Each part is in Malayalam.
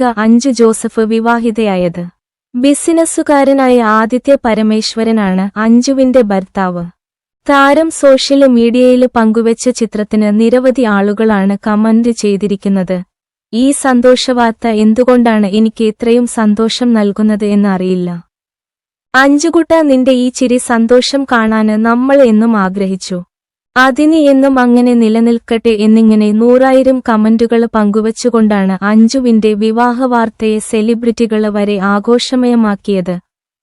അഞ്ജു ജോസഫ് വിവാഹിതയായത്. ബിസിനസ്സുകാരനായ ആദിത്യ പരമേശ്വരനാണ് അഞ്ജുവിന്റെ ഭർത്താവ്. താരം സോഷ്യൽ മീഡിയയിൽ പങ്കുവച്ച ചിത്രത്തിന് നിരവധി ആളുകളാണ് കമന്റ് ചെയ്തിരിക്കുന്നത്. ഈ സന്തോഷവാർത്ത എന്തുകൊണ്ടാണ് എനിക്ക് ഇത്രയും സന്തോഷം നൽകുന്നത് എന്നറിയില്ല. അഞ്ചുകുട്ട നിന്റെ ഈ ചിരി സന്തോഷം കാണാന് നമ്മൾ എന്നും ആഗ്രഹിച്ചു. അതിന് എന്നും അങ്ങനെ നിലനിൽക്കട്ടെ എന്നിങ്ങനെ നൂറായിരം കമന്റുകൾ പങ്കുവച്ചുകൊണ്ടാണ് അഞ്ജുവിന്റെ വിവാഹ വാർത്തയെ സെലിബ്രിറ്റികൾ വരെ ആഘോഷമയമാക്കിയത്.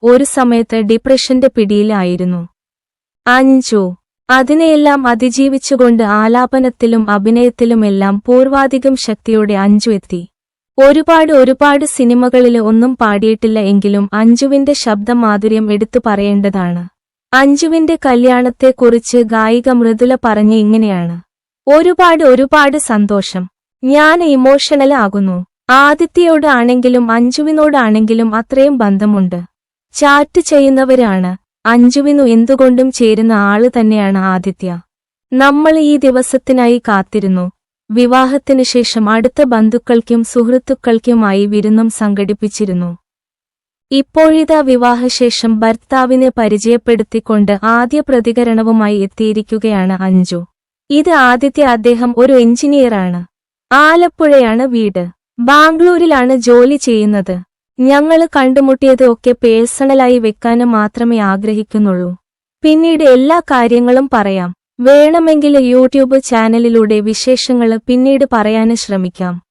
ഒരു സമയത്ത് ഡിപ്രഷന്റെ പിടിയിലായിരുന്നു. അഞ്ജു അതിനെയെല്ലാം അതിജീവിച്ചുകൊണ്ട് ആലാപനത്തിലും അഭിനയത്തിലുമെല്ലാം പൂർവാധികം ശക്തിയോടെ അഞ്ജു എത്തി. ഒരുപാട് ഒരുപാട് സിനിമകളിൽ ഒന്നും പാടിയിട്ടില്ല എങ്കിലും അഞ്ജുവിന്റെ ശബ്ദമാധുര്യം എടുത്തു പറയേണ്ടതാണ്. അഞ്ജുവിന്റെ കല്യാണത്തെക്കുറിച്ച് ഗായിക മൃദുല പറഞ്ഞ് ഇങ്ങനെയാണ്. ഒരുപാട് ഒരുപാട് സന്തോഷം. ഞാൻ ഇമോഷണൽ ആകുന്നു. ആദിത്യയോട് ആണെങ്കിലും അഞ്ജുവിനോടാണെങ്കിലും അത്രയും ബന്ധമുണ്ട്. ചാറ്റ് ചെയ്യുന്നവരാണ്. അഞ്ജുവിനു എന്തുകൊണ്ടും ചേരുന്ന ആൾ തന്നെയാണ് ആദിത്യ. നമ്മൾ ഈ ദിവസത്തിനായി കാത്തിരുന്നു. വിവാഹത്തിനു ശേഷം അടുത്ത ബന്ധുക്കൾക്കും സുഹൃത്തുക്കൾക്കുമായി വിരുന്നും സംഘടിപ്പിച്ചിരുന്നു. ഇപ്പോഴിതാ വിവാഹശേഷം ഭർത്താവിനെ പരിചയപ്പെടുത്തിക്കൊണ്ട് ആദ്യ പ്രതികരണവുമായി എത്തിയിരിക്കുകയാണ് അഞ്ജു. ഇത് ആദ്യത്തെ അദ്ദേഹം ഒരു എഞ്ചിനീയറാണ്. ആലപ്പുഴയാണ് വീട്. ബാംഗ്ലൂരിലാണ് ജോലി ചെയ്യുന്നത്. ഞങ്ങൾ കണ്ടുമുട്ടിയത് ഒക്കെ പേഴ്സണലായി വെക്കാനും മാത്രമേ ആഗ്രഹിക്കുന്നുള്ളൂ. പിന്നീട് എല്ലാ കാര്യങ്ങളും പറയാം. വേണമെങ്കിൽ യൂട്യൂബ് ചാനലിലൂടെ വിശേഷങ്ങൾ പിന്നീട് പറയാന് ശ്രമിക്കാം.